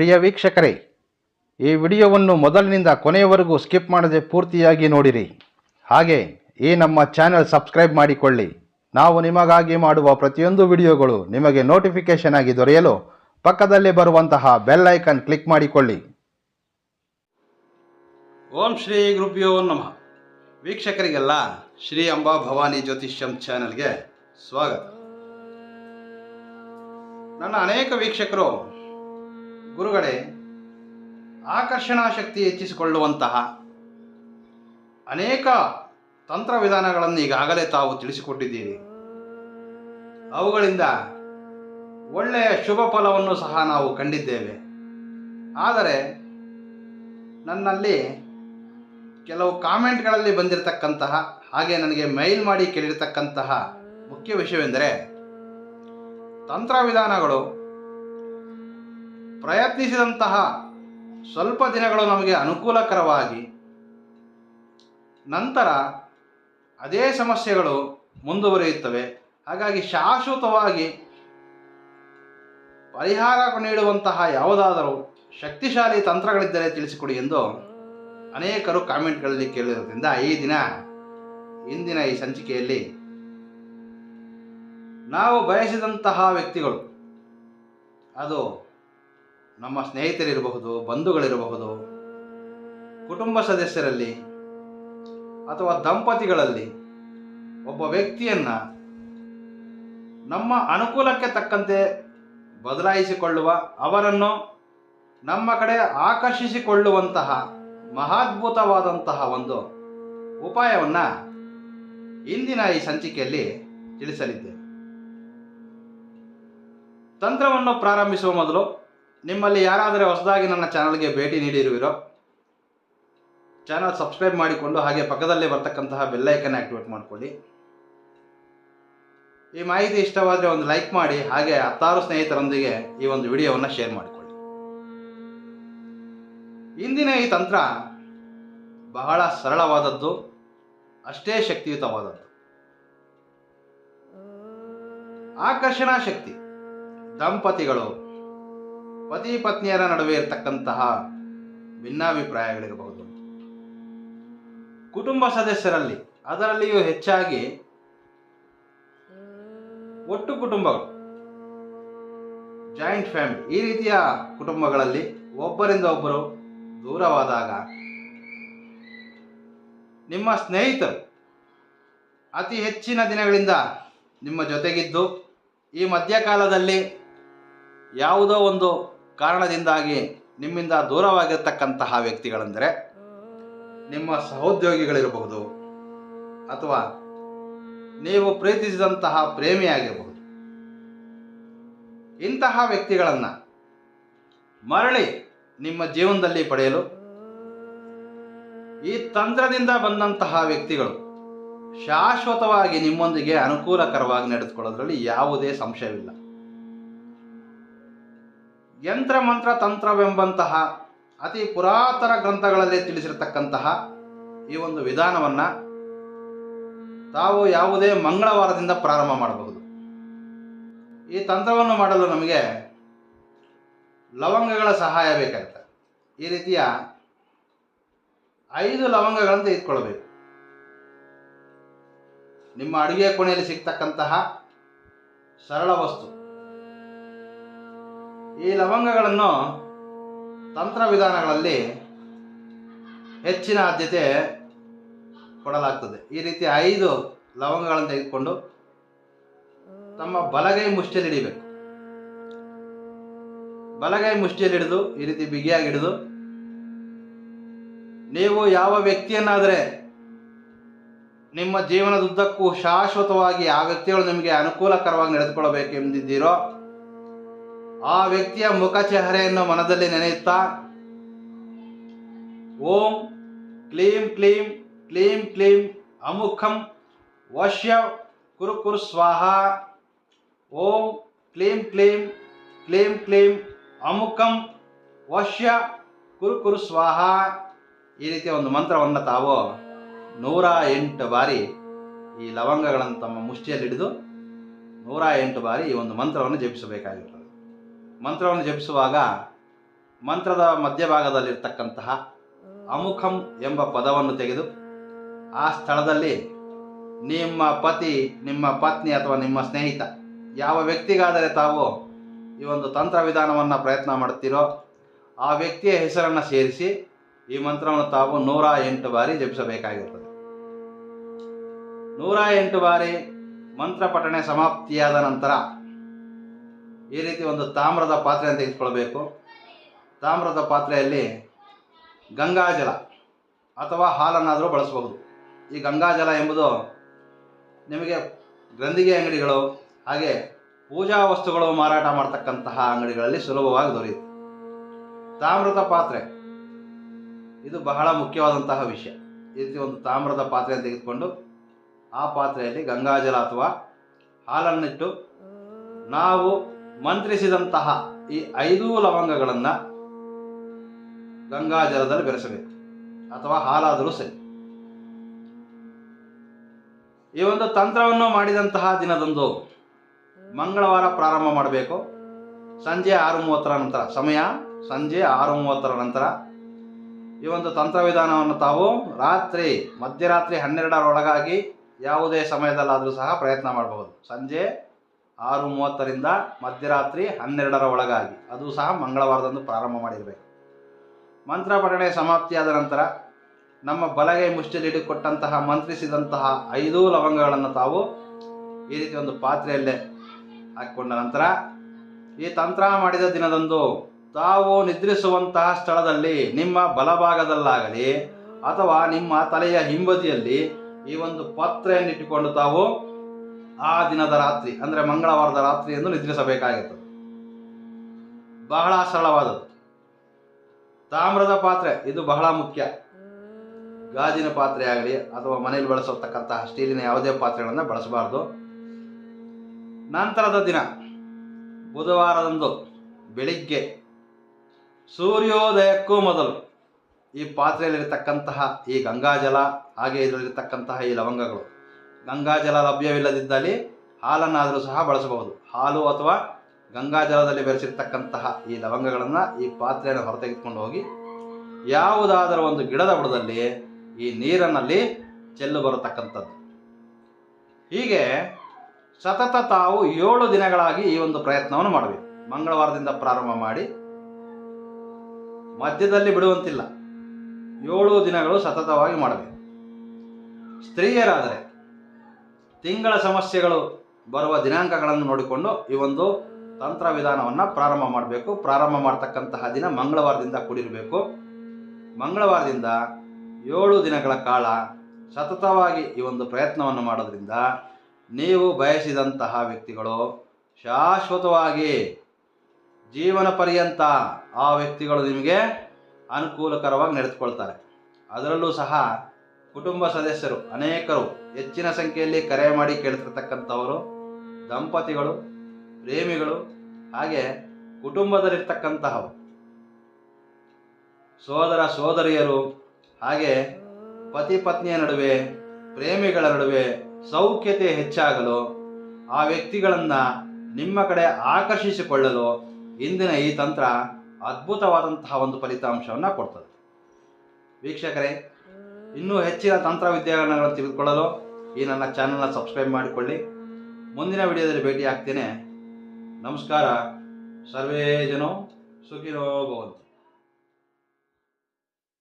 ಪ್ರಿಯ ವೀಕ್ಷಕರೇ, ಈ ವಿಡಿಯೋವನ್ನು ಮೊದಲಿನಿಂದ ಕೊನೆಯವರೆಗೂ ಸ್ಕಿಪ್ ಮಾಡದೆ ಪೂರ್ತಿಯಾಗಿ ನೋಡಿರಿ. ಹಾಗೆ ಈ ನಮ್ಮ ಚಾನೆಲ್ ಸಬ್ಸ್ಕ್ರೈಬ್ ಮಾಡಿಕೊಳ್ಳಿ. ನಾವು ನಿಮಗಾಗಿ ಮಾಡುವ ಪ್ರತಿಯೊಂದು ವಿಡಿಯೋಗಳು ನಿಮಗೆ ನೋಟಿಫಿಕೇಶನ್ ಆಗಿ ದೊರೆಯಲು ಪಕ್ಕದಲ್ಲಿ ಬರುವಂತಹ ಬೆಲ್ ಐಕನ್ ಕ್ಲಿಕ್ ಮಾಡಿಕೊಳ್ಳಿ. ಓಂ ಶ್ರೀ ಗುರುಭ್ಯೋ ನಮಃ. ವೀಕ್ಷಕರಿಗೆಲ್ಲ ಶ್ರೀ ಅಂಬಾ ಭವಾನಿ ಜ್ಯೋತಿಷ್ಯಂ ಚಾನೆಲ್ಗೆ ಸ್ವಾಗತ. ನನ್ನ ಅನೇಕ ವೀಕ್ಷಕರು ಗುರುಗಳೇ ಆಕರ್ಷಣಾ ಶಕ್ತಿ ಹೆಚ್ಚಿಸಿಕೊಳ್ಳುವಂತಹ ಅನೇಕ ತಂತ್ರ ವಿಧಾನಗಳನ್ನು ಈಗಾಗಲೇ ತಾವು ತಿಳಿಸಿಕೊಟ್ಟಿದ್ದೀರಿ. ಅವುಗಳಿಂದ ಒಳ್ಳೆಯ ಶುಭ ಫಲವನ್ನು ಸಹ ನಾವು ಕಂಡಿದ್ದೇವೆ. ಆದರೆ ನನ್ನಲ್ಲಿ ಕೆಲವು ಕಾಮೆಂಟ್ಗಳಲ್ಲಿ ಬಂದಿರತಕ್ಕಂತಹ, ಹಾಗೆ ನನಗೆ ಮೈಲ್ ಮಾಡಿ ಕೇಳಿರ್ತಕ್ಕಂತಹ ಮುಖ್ಯ ವಿಷಯವೆಂದರೆ ತಂತ್ರ ವಿಧಾನಗಳು ಪ್ರಯತ್ನಿಸಿದಂತಹ ಸ್ವಲ್ಪ ದಿನಗಳು ನಮಗೆ ಅನುಕೂಲಕರವಾಗಿ ನಂತರ ಅದೇ ಸಮಸ್ಯೆಗಳು ಮುಂದುವರಿಯುತ್ತವೆ. ಹಾಗಾಗಿ ಶಾಶ್ವತವಾಗಿ ಪರಿಹಾರ ನೀಡುವಂತಹ ಯಾವುದಾದರೂ ಶಕ್ತಿಶಾಲಿ ತಂತ್ರಗಳಿದ್ದರೆ ತಿಳಿಸಿಕೊಡಿ ಎಂದು ಅನೇಕರು ಕಾಮೆಂಟ್ಗಳಲ್ಲಿ ಕೇಳಿರೋದ್ರಿಂದ ಈ ದಿನ, ಇಂದಿನ ಈ ಸಂಚಿಕೆಯಲ್ಲಿ ನಾವು ಬಯಸಿದಂತಹ ವ್ಯಕ್ತಿಗಳು, ಅದು ನಮ್ಮ ಸ್ನೇಹಿತರಿರಬಹುದು, ಬಂಧುಗಳಿರಬಹುದು, ಕುಟುಂಬ ಸದಸ್ಯರಲ್ಲಿ ಅಥವಾ ದಂಪತಿಗಳಲ್ಲಿ ಒಬ್ಬ ವ್ಯಕ್ತಿಯನ್ನು ನಮ್ಮ ಅನುಕೂಲಕ್ಕೆ ತಕ್ಕಂತೆ ಬದಲಾಯಿಸಿಕೊಳ್ಳುವ, ಅವರನ್ನು ನಮ್ಮ ಕಡೆ ಆಕರ್ಷಿಸಿಕೊಳ್ಳುವಂತಹ ಮಹಾದ್ಭುತವಾದಂತಹ ಒಂದು ಉಪಾಯವನ್ನು ಇಂದಿನ ಈ ಸಂಚಿಕೆಯಲ್ಲಿ ತಿಳಿಸಲಿದ್ದೇವೆ. ತಂತ್ರವನ್ನು ಪ್ರಾರಂಭಿಸುವ ಮೊದಲು ನಿಮ್ಮಲ್ಲಿ ಯಾರಾದರೆ ಹೊಸದಾಗಿ ನನ್ನ ಚಾನಲ್ಗೆ ಭೇಟಿ ನೀಡಿರುವಿರೋ, ಚಾನಲ್ ಸಬ್ಸ್ಕ್ರೈಬ್ ಮಾಡಿಕೊಂಡು ಹಾಗೆ ಪಕ್ಕದಲ್ಲೇ ಬರ್ತಕ್ಕಂತಹ ಬೆಲ್ಲೈಕನ್ ಆಕ್ಟಿವೇಟ್ ಮಾಡಿಕೊಳ್ಳಿ. ಈ ಮಾಹಿತಿ ಇಷ್ಟವಾದರೆ ಒಂದು ಲೈಕ್ ಮಾಡಿ, ಹಾಗೆ ಹತ್ತಾರು ಸ್ನೇಹಿತರೊಂದಿಗೆ ಈ ಒಂದು ವಿಡಿಯೋವನ್ನು ಶೇರ್ ಮಾಡಿಕೊಳ್ಳಿ. ಇಂದಿನ ಈ ತಂತ್ರ ಬಹಳ ಸರಳವಾದದ್ದು, ಅಷ್ಟೇ ಶಕ್ತಿಯುತವಾದದ್ದು. ಆಕರ್ಷಣಾ ಶಕ್ತಿ, ದಂಪತಿಗಳು ಪತಿ ಪತ್ನಿಯರ ನಡುವೆ ಇರತಕ್ಕಂತಹ ಭಿನ್ನಾಭಿಪ್ರಾಯಗಳಿರಬಹುದು. ಕುಟುಂಬ ಸದಸ್ಯರಲ್ಲಿ ಅದರಲ್ಲಿಯೂ ಹೆಚ್ಚಾಗಿ ಒಟ್ಟು ಕುಟುಂಬಗಳು, ಜಾಯಿಂಟ್ ಫ್ಯಾಮಿಲಿ. ಈ ರೀತಿಯ ಕುಟುಂಬಗಳಲ್ಲಿ ಒಬ್ಬರಿಂದ ಒಬ್ಬರು ದೂರವಾದಾಗ ನಿಮ್ಮ ಸ್ನೇಹಿತರು ಅತಿ ಹೆಚ್ಚಿನ ದಿನಗಳಿಂದ ನಿಮ್ಮ ಜೊತೆಗಿದ್ದು ಈ ಮಧ್ಯಕಾಲದಲ್ಲಿ ಯಾವುದೋ ಒಂದು ಕಾರಣದಿಂದಾಗಿ ನಿಮ್ಮಿಂದ ದೂರವಾಗಿರ್ತಕ್ಕಂತಹ ವ್ಯಕ್ತಿಗಳೆಂದರೆ ನಿಮ್ಮ ಸಹೋದ್ಯೋಗಿಗಳಿರಬಹುದು ಅಥವಾ ನೀವು ಪ್ರೀತಿಸಿದಂತಹ ಪ್ರೇಮಿಯಾಗಿರಬಹುದು. ಇಂತಹ ವ್ಯಕ್ತಿಗಳನ್ನು ಮರಳಿ ನಿಮ್ಮ ಜೀವನದಲ್ಲಿ ಪಡೆಯಲು ಈ ತಂತ್ರದಿಂದ ಬಂದಂತಹ ವ್ಯಕ್ತಿಗಳು ಶಾಶ್ವತವಾಗಿ ನಿಮ್ಮೊಂದಿಗೆ ಅನುಕೂಲಕರವಾಗಿ ನಡೆದುಕೊಳ್ಳೋದ್ರಲ್ಲಿ ಯಾವುದೇ ಸಂಶಯವಿಲ್ಲ. ಯಂತ್ರ ಮಂತ್ರ ತಂತ್ರವೆಂಬಂತಹ ಅತಿ ಪುರಾತನ ಗ್ರಂಥಗಳಲ್ಲಿ ತಿಳಿಸಿರತಕ್ಕಂತಹ ಈ ಒಂದು ವಿಧಾನವನ್ನು ತಾವು ಯಾವುದೇ ಮಂಗಳವಾರದಿಂದ ಪ್ರಾರಂಭ ಮಾಡಬಹುದು. ಈ ತಂತ್ರವನ್ನು ಮಾಡಲು ನಮಗೆ ಲವಂಗಗಳ ಸಹಾಯ ಬೇಕಾಗುತ್ತೆ. ಈ ರೀತಿಯ ಐದು ಲವಂಗಗಳನ್ನು ತೆಗೆದುಕೊಳ್ಬೇಕು ನಿಮ್ಮ ಅಡುಗೆ ಕೋಣೆಯಲ್ಲಿ ಸಿಗ್ತಕ್ಕಂತಹ ಸರಳ ವಸ್ತು. ಈ ಲವಂಗಗಳನ್ನು ತಂತ್ರ ವಿಧಾನಗಳಲ್ಲಿ ಹೆಚ್ಚಿನ ಆದ್ಯತೆ ಕೊಡಲಾಗ್ತದೆ. ಈ ರೀತಿ ಐದು ಲವಂಗಗಳನ್ನು ತೆಗೆದುಕೊಂಡು ತಮ್ಮ ಬಲಗೈ ಮುಷ್ಟಿಯಲ್ಲಿ ಹಿಡಿಬೇಕು. ಬಲಗೈ ಮುಷ್ಟಿಯಲ್ಲಿ ಹಿಡಿದು, ಈ ರೀತಿ ಬಿಗಿಯಾಗಿ ಹಿಡಿದು, ನೀವು ಯಾವ ವ್ಯಕ್ತಿಯನ್ನಾದರೆ ನಿಮ್ಮ ಜೀವನದುದ್ದಕ್ಕೂ ಶಾಶ್ವತವಾಗಿ ಆ ವ್ಯಕ್ತಿಗಳು ನಿಮಗೆ ಅನುಕೂಲಕರವಾಗಿ ನಡೆದುಕೊಳ್ಳಬೇಕೆಂದಿದ್ದೀರೋ ಆ ವ್ಯಕ್ತಿಯ ಮುಖ ಚೆಹರೆಯನ್ನು ಮನದಲ್ಲಿ ನೆನೆಯುತ್ತಾ, ಓಂ ಕ್ಲೀಂ ಕ್ಲೀಂ ಕ್ಲೀಂ ಕ್ಲೀಂ ಅಮುಖಂ ವಶ್ಯ ಕುರು ಕುರು ಸ್ವಾಹ. ಓಂ ಕ್ಲೀಂ ಕ್ಲೀಂ ಕ್ಲೀಂ ಕ್ಲೀಂ ಅಮುಖಂ ವಶ್ಯ ಕುರು ಕುರು ಸ್ವಾಹ. ಈ ರೀತಿಯ ಒಂದು ಮಂತ್ರವನ್ನು ತಾವು ನೂರ ಎಂಟು ಬಾರಿ ಈ ಲವಂಗಗಳನ್ನು ತಮ್ಮ ಮುಷ್ಟಿಯಲ್ಲಿ ಹಿಡಿದು ನೂರ ಎಂಟು ಬಾರಿ ಈ ಒಂದು ಮಂತ್ರವನ್ನು ಜಪಿಸಬೇಕಾಗಿರ್ತದೆ ಮಂತ್ರವನ್ನು ಜಪಿಸುವಾಗ ಮಂತ್ರದ ಮಧ್ಯಭಾಗದಲ್ಲಿರ್ತಕ್ಕಂತಹ ಅಮುಖಂ ಎಂಬ ಪದವನ್ನು ತೆಗೆದು ಆ ಸ್ಥಳದಲ್ಲಿ ನಿಮ್ಮ ಪತಿ, ನಿಮ್ಮ ಪತ್ನಿ ಅಥವಾ ನಿಮ್ಮ ಸ್ನೇಹಿತ ಯಾವ ವ್ಯಕ್ತಿಗಾದರೆ ತಾವು ಈ ಒಂದು ತಂತ್ರ ವಿಧಾನವನ್ನು ಪ್ರಯತ್ನ ಮಾಡುತ್ತೀರೋ ಆ ವ್ಯಕ್ತಿಯ ಹೆಸರನ್ನು ಸೇರಿಸಿ ಈ ಮಂತ್ರವನ್ನು ತಾವು ನೂರ ಎಂಟು ಬಾರಿ ಜಪಿಸಬೇಕಾಗಿರುತ್ತದೆ. ನೂರ ಎಂಟು ಬಾರಿ ಮಂತ್ರ ಪಠಣೆ ಸಮಾಪ್ತಿಯಾದ ನಂತರ ಈ ರೀತಿ ಒಂದು ತಾಮ್ರದ ಪಾತ್ರೆಯನ್ನು ತೆಗೆದುಕೊಳ್ಬೇಕು. ತಾಮ್ರದ ಪಾತ್ರೆಯಲ್ಲಿ ಗಂಗಾಜಲ ಅಥವಾ ಹಾಲನ್ನಾದರೂ ಬಳಸಬಹುದು ಈ ಗಂಗಾಜಲ ಎಂಬುದು ನಿಮಗೆ ಗ್ರಂಥಿಗೆ ಅಂಗಡಿಗಳು ಹಾಗೆ ಪೂಜಾ ವಸ್ತುಗಳು ಮಾರಾಟ ಮಾಡ್ತಕ್ಕಂತಹ ಅಂಗಡಿಗಳಲ್ಲಿ ಸುಲಭವಾಗಿ ದೊರೆಯುತ್ತೆ. ತಾಮ್ರದ ಪಾತ್ರೆ, ಇದು ಬಹಳ ಮುಖ್ಯವಾದಂತಹ ವಿಷಯ. ಈ ರೀತಿ ಒಂದು ತಾಮ್ರದ ಪಾತ್ರೆಯನ್ನು ತೆಗೆದುಕೊಂಡು ಆ ಪಾತ್ರೆಯಲ್ಲಿ ಗಂಗಾಜಲ ಅಥವಾ ಹಾಲನ್ನಿಟ್ಟು ನಾವು ಮಂತ್ರಿಸಿದಂತಹ ಈ ಐದೂ ಲವಂಗಗಳನ್ನು ಗಂಗಾಜಲದಲ್ಲಿ ಬೆರೆಸಬೇಕು ಅಥವಾ ಹಾಲಾದರೂ ಸರಿ. ಈ ಒಂದು ತಂತ್ರವನ್ನು ಮಾಡಿದಂತಹ ದಿನದಂದು ಮಂಗಳವಾರ ಪ್ರಾರಂಭ ಮಾಡಬೇಕು. ಸಂಜೆ ಆರು ಮೂವತ್ತರ ನಂತರ, ಸಮಯ ಸಂಜೆ ಆರು ಮೂವತ್ತರ ನಂತರ ಈ ಒಂದು ತಂತ್ರವಿಧಾನವನ್ನು ತಾವು ರಾತ್ರಿ, ಮಧ್ಯರಾತ್ರಿ ಹನ್ನೆರಡರೊಳಗಾಗಿ ಯಾವುದೇ ಸಮಯದಲ್ಲಾದರೂ ಸಹ ಪ್ರಯತ್ನ ಮಾಡಬಹುದು. ಸಂಜೆ ಆರು ಮೂವತ್ತರಿಂದ ಮಧ್ಯರಾತ್ರಿ ಹನ್ನೆರಡರ ಒಳಗಾಗಿ. ಅದು ಸಹ ಮಂಗಳವಾರದಂದು ಪ್ರಾರಂಭ ಮಾಡಿರಬೇಕು. ಮಂತ್ರ ಪಠಣೆ ಸಮಾಪ್ತಿಯಾದ ನಂತರ ನಮ್ಮ ಬಲಗೈ ಮುಷ್ಟಿಯಲ್ಲಿಟ್ಟುಕೊಟ್ಟಂತಹ ಕೊಟ್ಟಂತಹ ಮಂತ್ರಿಸಿದಂತಹ ಐದು ಲವಂಗಗಳನ್ನು ತಾವು ಈ ರೀತಿ ಒಂದು ಪಾತ್ರೆಯಲ್ಲೇ ಹಾಕಿಕೊಂಡ ನಂತರ ಈ ತಂತ್ರ ಮಾಡಿದ ದಿನದಂದು ತಾವು ನಿದ್ರಿಸುವಂತಹ ಸ್ಥಳದಲ್ಲಿ ನಿಮ್ಮ ಬಲಭಾಗದಲ್ಲಾಗಲಿ ಅಥವಾ ನಿಮ್ಮ ತಲೆಯ ಹಿಂಬದಿಯಲ್ಲಿ ಈ ಒಂದು ಪಾತ್ರೆಯನ್ನಿಟ್ಟುಕೊಂಡು ತಾವು ಆ ದಿನದ ರಾತ್ರಿ, ಅಂದರೆ ಮಂಗಳವಾರದ ರಾತ್ರಿ ಎಂದು ನಿದ್ರಿಸಬೇಕಾಗಿತ್ತು. ಬಹಳ ಸರಳವಾದದ್ದು. ತಾಮ್ರದ ಪಾತ್ರೆ, ಇದು ಬಹಳ ಮುಖ್ಯ. ಗಾಜಿನ ಪಾತ್ರೆ ಆಗಲಿ, ಅಥವಾ ಮನೆಯಲ್ಲಿ ಬಳಸತಕ್ಕಂತಹ ಸ್ಟೀಲಿನ ಯಾವುದೇ ಪಾತ್ರೆಗಳನ್ನು ಬಳಸಬಾರ್ದು. ನಂತರದ ದಿನ, ಬುಧವಾರದಂದು ಬೆಳಿಗ್ಗೆ, ಸೂರ್ಯೋದಯಕ್ಕೂ ಮೊದಲು ಈ ಪಾತ್ರೆಯಲ್ಲಿರತಕ್ಕಂತಹ ಈ ಗಂಗಾಜಲ, ಹಾಗೆ ಇದರಲ್ಲಿರ್ತಕ್ಕಂತಹ ಈ ಲವಂಗಗಳು. ಗಂಗಾಜಲ ಲಭ್ಯವಿಲ್ಲದಿದ್ದಲ್ಲಿ ಹಾಲನ್ನಾದರೂ ಸಹ ಬಳಸಬಹುದು. ಹಾಲು ಅಥವಾ ಗಂಗಾಜಲದಲ್ಲಿ ಬೆರೆಸಿರ್ತಕ್ಕಂತಹ ಈ ಲವಂಗಗಳನ್ನು ಈ ಪಾತ್ರೆಯನ್ನು ಹೊರತೆಗೆದುಕೊಂಡು ಹೋಗಿ ಯಾವುದಾದರೂ ಒಂದು ಗಿಡದ ಬುಡದಲ್ಲಿ ಈ ನೀರಿನಲ್ಲಿ ಚೆಲ್ಲು ಬರತಕ್ಕಂಥದ್ದು. ಹೀಗೆ ಸತತ ತಾವು ಏಳು ದಿನಗಳಾಗಿ ಈ ಒಂದು ಪ್ರಯತ್ನವನ್ನು ಮಾಡಬೇಕು. ಮಂಗಳವಾರದಿಂದ ಪ್ರಾರಂಭ ಮಾಡಿ ಮಧ್ಯದಲ್ಲಿ ಬಿಡುವಂತಿಲ್ಲ. ಏಳು ದಿನಗಳು ಸತತವಾಗಿ ಮಾಡಬೇಕು. ಸ್ತ್ರೀಯರಾದರೆ ತಿಂಗಳ ಸಮಸ್ಯೆಗಳು ಬರುವ ದಿನಾಂಕಗಳನ್ನು ನೋಡಿಕೊಂಡು ಈ ಒಂದು ತಂತ್ರ ವಿಧಾನವನ್ನು ಪ್ರಾರಂಭ ಮಾಡಬೇಕು. ಪ್ರಾರಂಭ ಮಾಡ್ತಕ್ಕಂತಹ ದಿನ ಮಂಗಳವಾರದಿಂದ ಕೂಡಿರಬೇಕು. ಮಂಗಳವಾರದಿಂದ ಏಳು ದಿನಗಳ ಕಾಲ ಸತತವಾಗಿ ಈ ಒಂದು ಪ್ರಯತ್ನವನ್ನು ಮಾಡೋದ್ರಿಂದ ನೀವು ಬಯಸಿದಂತಹ ವ್ಯಕ್ತಿಗಳು ಶಾಶ್ವತವಾಗಿ ಜೀವನ ಪರ್ಯಂತ ಆ ವ್ಯಕ್ತಿಗಳು ನಿಮಗೆ ಅನುಕೂಲಕರವಾಗಿ ನಡೆದುಕೊಳ್ತಾರೆ. ಅದರಲ್ಲೂ ಸಹ ಕುಟುಂಬ ಸದಸ್ಯರು ಅನೇಕರು ಹೆಚ್ಚಿನ ಸಂಖ್ಯೆಯಲ್ಲಿ ಕರೆ ಮಾಡಿ ಕೇಳ್ತಿರ್ತಕ್ಕಂಥವರು, ದಂಪತಿಗಳು, ಪ್ರೇಮಿಗಳು, ಹಾಗೆ ಕುಟುಂಬದಲ್ಲಿರ್ತಕ್ಕಂತಹವು. ಸೋದರ ಸೋದರಿಯರು, ಹಾಗೆ ಪತಿ ಪತ್ನಿಯ ನಡುವೆ, ಪ್ರೇಮಿಗಳ ನಡುವೆ ಸೌಖ್ಯತೆ ಹೆಚ್ಚಾಗಲು, ಆ ವ್ಯಕ್ತಿಗಳನ್ನು ನಿಮ್ಮ ಕಡೆ ಆಕರ್ಷಿಸಿಕೊಳ್ಳಲು ಇಂದಿನ ಈ ತಂತ್ರ ಅದ್ಭುತವಾದಂತಹ ಒಂದು ಫಲಿತಾಂಶವನ್ನು ಕೊಡ್ತದೆ. ವೀಕ್ಷಕರೇ ಇನ್ನೂ ಹೆಚ್ಚಿನ ತಂತ್ರ ವಿದ್ಯಾಗಳನ್ನು ತಿಳಿದುಕೊಳ್ಳಲು ಈ ನನ್ನ ಚಾನಲ್ನ ಸಬ್ಸ್ಕ್ರೈಬ್ ಮಾಡಿಕೊಳ್ಳಿ. ಮುಂದಿನ ವಿಡಿಯೋದಲ್ಲಿ ಭೇಟಿ ಆಗ್ತೇನೆ ನಮಸ್ಕಾರ. ಸರ್ವೇ ಜನೋ ಸುಖಿನೋ ಭವಂತು.